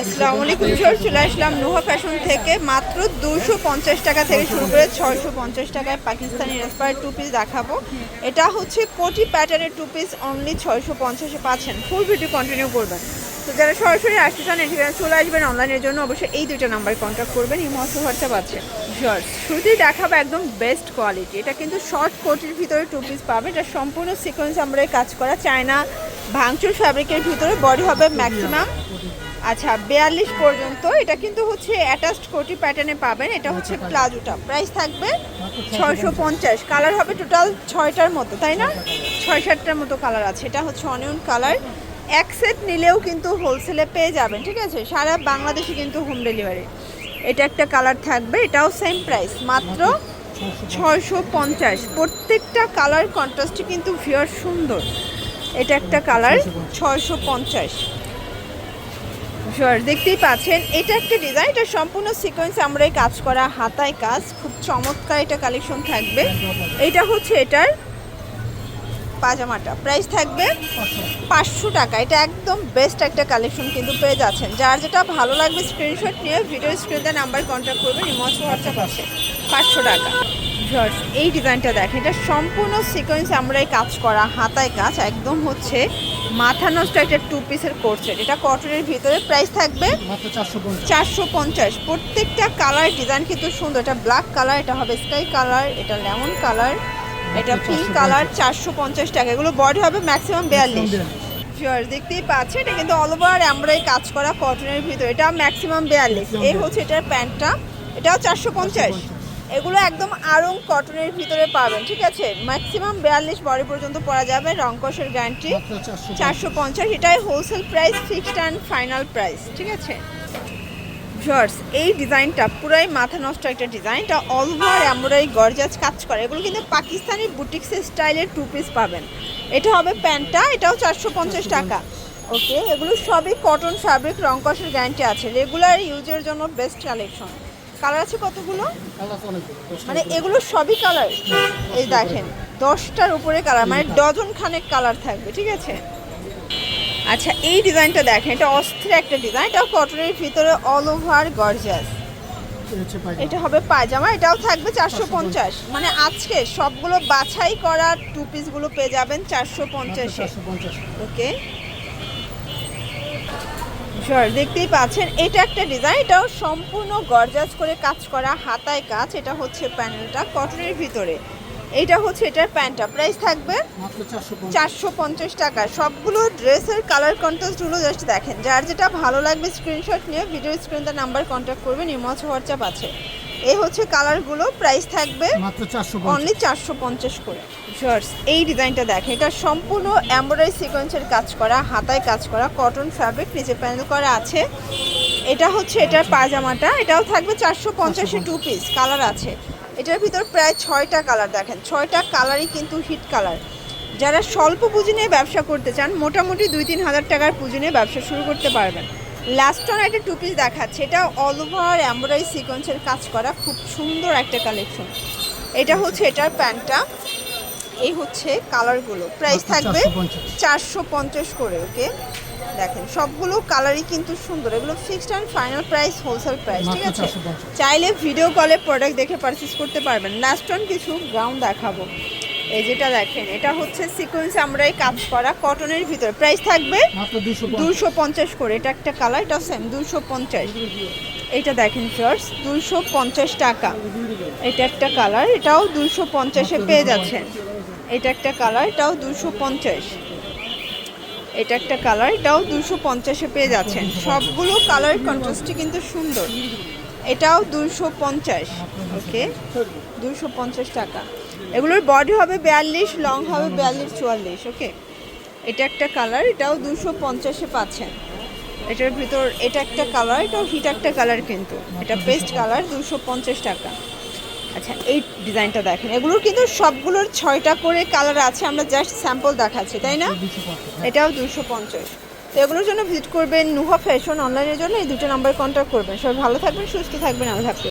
আসসালামু আলাইকুম স্যার চলে আসলাম নুহা ফ্যাশন থেকে। মাত্র দুশো পঞ্চাশ টাকা থেকে শুরু করে ছয়শো পঞ্চাশ টাকায় পাকিস্তানি ইন্সপায়ার টু পিস দেখাবো। এটা হচ্ছে কোটি প্যাটার্নের টু পিস অনলি ছয়শো পঞ্চাশে পাচ্ছেন। ফুল ভিডিও কন্টিনিউ করবেন। তো যারা সরাসরি আসতে চান এখানে চলে আসবেন অনলাইনের জন্য, অবশ্যই এই দুইটা নাম্বারে কন্ট্যাক্ট করবেন। এই মস্ত হোয়াটসঅ্যাপ আছে। শিওর শুরুতেই দেখাবো একদম বেস্ট কোয়ালিটি এটা কিন্তু শর্ট কোটির ভিতরে টু পিস পাবে। এটা সম্পূর্ণ সিকোয়েন্স আমরা কাজ করা। চায়না ভাঙচুর ফ্যাব্রিকের ভিতরে বডি হবে ম্যাক্সিমাম আচ্ছা বিয়াল্লিশ পর্যন্ত এটা কিন্তু হচ্ছে অ্যাটাচড কোটি প্যাটার্নে পাবেন এটা হচ্ছে প্লাজোটা প্রাইস থাকবে ছয়শো পঞ্চাশ। কালার হবে টোটাল ছয়টার মতো তাই না? ছয় সাতটার মতো কালার আছে। এটা হচ্ছে অনিয়ন কালার এক সেট নিলেও কিন্তু হোলসেলে পেয়ে যাবেন ঠিক আছে? সারা বাংলাদেশে কিন্তু হোম ডেলিভারি এটা একটা কালার থাকবে এটাও সেম প্রাইস মাত্র ছয়শো পঞ্চাশ। প্রত্যেকটা কালার কন্ট্রাস্টই কিন্তু ভিওর সুন্দর। এটা একটা কালার ছয়শো পঞ্চাশ। দেখতেই পাচ্ছেন এটা একটা ডিজাইন এটা সম্পূর্ণ সিকোয়েন্স আমরাই কাজ করা হাতায় কাজ খুব চমৎকার এটা কালেকশন থাকবে। এটা হচ্ছে এটার পাজামাটা প্রাইস থাকবে পাঁচশো টাকা এটা একদম বেস্ট একটা কালেকশন কিন্তু পেয়ে যাচ্ছেন। যার যেটা ভালো লাগবে স্ক্রিনশট নিয়ে ভিডিও স্ক্রিনে নাম্বার কন্ট্যাক্ট করবেন ইমস হোয়াটসঅ্যাপ আছে পাঁচশো টাকা। Viewers, এই ডিজাইনটা দেখেন এটা সম্পূর্ণ সিকোয়েন্স আমরাই কাজ করা হাতায় কাজ একদম হচ্ছে মাথা নষ্ট একটা টু পিসের কোর্সেট এটা কটনের ভিতরে প্রাইস থাকবে চারশো পঞ্চাশ। প্রত্যেকটা কালার ডিজাইন কিন্তু সুন্দর। এটা ব্ল্যাক কালার এটা হবে স্কাই কালার এটা লেমন কালার এটা পিঙ্ক কালার চারশো পঞ্চাশ টাকা। এগুলো বডি হবে ম্যাক্সিমাম বিয়াল্লিশ। ভিউয়ার্স দেখতেই পাচ্ছে এটা কিন্তু অল ওভার আমরাই কাজ করা কটনের ভিতরে। এটা ম্যাক্সিমাম বিয়াল্লিশ। এই হচ্ছে এটার প্যান্টটা এটাও চারশো পঞ্চাশ। এগুলো একদম আরং কটনের ভিতরে পাবেন ঠিক আছে? ম্যাক্সিমাম বিয়াল্লিশ বডি পর্যন্ত পরা যাবে রংকসের গ্যারান্টি চারশো পঞ্চাশ। এটাই wholesale price fixed and final price ঠিক আছে? জর্স এই ডিজাইনটা পুরাই মাথা নষ্ট একটা ডিজাইন। এটা অল ওভার এমব্রয়ডারি গর্জাস কাজ করে। এগুলো কিন্তু পাকিস্তানি বুটিক্স স্টাইলের টু পিস পাবেন। এটা হবে প্যান্টটা এটাও চারশো পঞ্চাশ টাকা। ওকে এগুলো সবই কটন ফ্যাব্রিক রংকসের গ্যারান্টি আছে। রেগুলার ইউজের জন্য বেস্ট কালেকশন কালার আছে কতগুলো? মানে এগুলো সবই কালার এই দেখেন দশটার উপরে কালার মানে ডজন খানেক কালার থাকবে ঠিক আছে? আচ্ছা এই ডিজাইনটা দেখেন এটা অস্থির একটা ডিজাইন এটাও কটনের ভিতরে অল ওভার গর্জাস। এটা হবে পায়জামা এটাও থাকবে চারশো পঞ্চাশ। মানে আজকে সবগুলো বাছাই করা টু পিসগুলো পেয়ে যাবেন চারশো পঞ্চাশে। পঞ্চাশ। ওকে দেখতেই পাচ্ছেন এটা একটা ডিজাইন এটাও সম্পূর্ণ গরজাজ করে কাজ করা হাতায় কাজ এটা হচ্ছে প্যানেলটা কটনের ভিতরে। এটা হচ্ছে এটার প্যান্টটা প্রাইস থাকবে চারশো পঞ্চাশ। টাকা। সবগুলো ড্রেসের কালার কন্ট্রাস্টগুলো জাস্ট দেখেন। যার যেটা ভালো লাগবে স্ক্রিনশট নিয়ে ভিডিও স্ক্রিনটা নাম্বার কন্ট্যাক্ট করবেন ইমচ হোয়াটসঅ্যাপ আছে। এই হচ্ছে কালারগুলো প্রাইস থাকবে অনলি চারশো পঞ্চাশ। করে। শর্টস এই ডিজাইনটা দেখেন এটা সম্পূর্ণ এমব্রয়ডারি সিকোয়েন্সের কাজ করা হাতায় কাজ করা কটন ফ্যাব্রিক নিচে প্যানেল করা আছে। এটা হচ্ছে এটার পাজামাটা এটাও থাকবে চারশো পঞ্চাশে টু পিস কালার আছে। এটার ভিতর প্রায় ছয়টা কালার দেখেন ছয়টা কালারই কিন্তু হিট কালার যারা স্বল্প পুঁজি নিয়ে ব্যবসা করতে চান মোটামুটি দুই তিন হাজার টাকার পুঁজি নিয়ে ব্যবসা শুরু করতে পারবেন। লাস্ট অন একটা টু পিস দেখাচ্ছে। এটা অল ওভার এমব্রয়ডারি সিকোয়েন্সের কাজ করা খুব সুন্দর একটা কালেকশন এটা হচ্ছে এটার প্যান্টটা। এই হচ্ছে কালারগুলো প্রাইস থাকবে চারশো পঞ্চাশ। করে ওকে দেখেন সবগুলো কালারই কিন্তু সুন্দর। এগুলো fixed and final price wholesale price ঠিক আছে? চাইলে ভিডিও কলে প্রোডাক্ট দেখে পারচেস করতে পারবেন। লাস্ট অন কিছু গ্রাউন্ড দেখাবো। এই যেটা দেখেন এটা হচ্ছে সিকোয়েন্স আমরাই কাজ করা কটনের ভিতরে। প্রাইস থাকবে দুশো পঞ্চাশ। করে এটা একটা কালার এটা সেম দুশো পঞ্চাশ। এটা দেখেন ফার্স দুশো পঞ্চাশ টাকা। এটা একটা কালার এটাও দুশো পঞ্চাশে পেয়ে যাচ্ছেন। এটা একটা কালার এটাও দুশো পঞ্চাশ। এটা একটা কালার এটাও দুশো পঞ্চাশে পেয়ে যাচ্ছেন। সবগুলো কালার কন্ট্রাস্টই কিন্তু সুন্দর। এটাও দুশো পঞ্চাশ ওকে দুশো পঞ্চাশ টাকা। এগুলোর বডি হবে বিয়াল্লিশ লং হবে বিয়াল্লিশ চুয়াল্লিশ ওকে এটা একটা কালার এটাও দুশো পঞ্চাশে পাচ্ছেন। এটার ভিতর এটা একটা কালার এটাও হিট একটা কালার কিন্তু। এটা পেস্ট কালার দুশো পঞ্চাশ টাকা। আচ্ছা এই ডিজাইনটা দেখেন। এগুলোর কিন্তু সবগুলোর ছয়টা করে কালার আছে আমরা জাস্ট স্যাম্পল দেখাচ্ছি তাই না? এটাও দুশো পঞ্চাশ। তো এগুলোর জন্য ভিজিট করবেন নুহা ফ্যাশন অনলাইনের জন্য এই দুটো নাম্বার কন্ট্যাক্ট করবেন। সবাই ভালো থাকবেন, সুস্থ থাকবেন, আল্লাহ হাফেজ।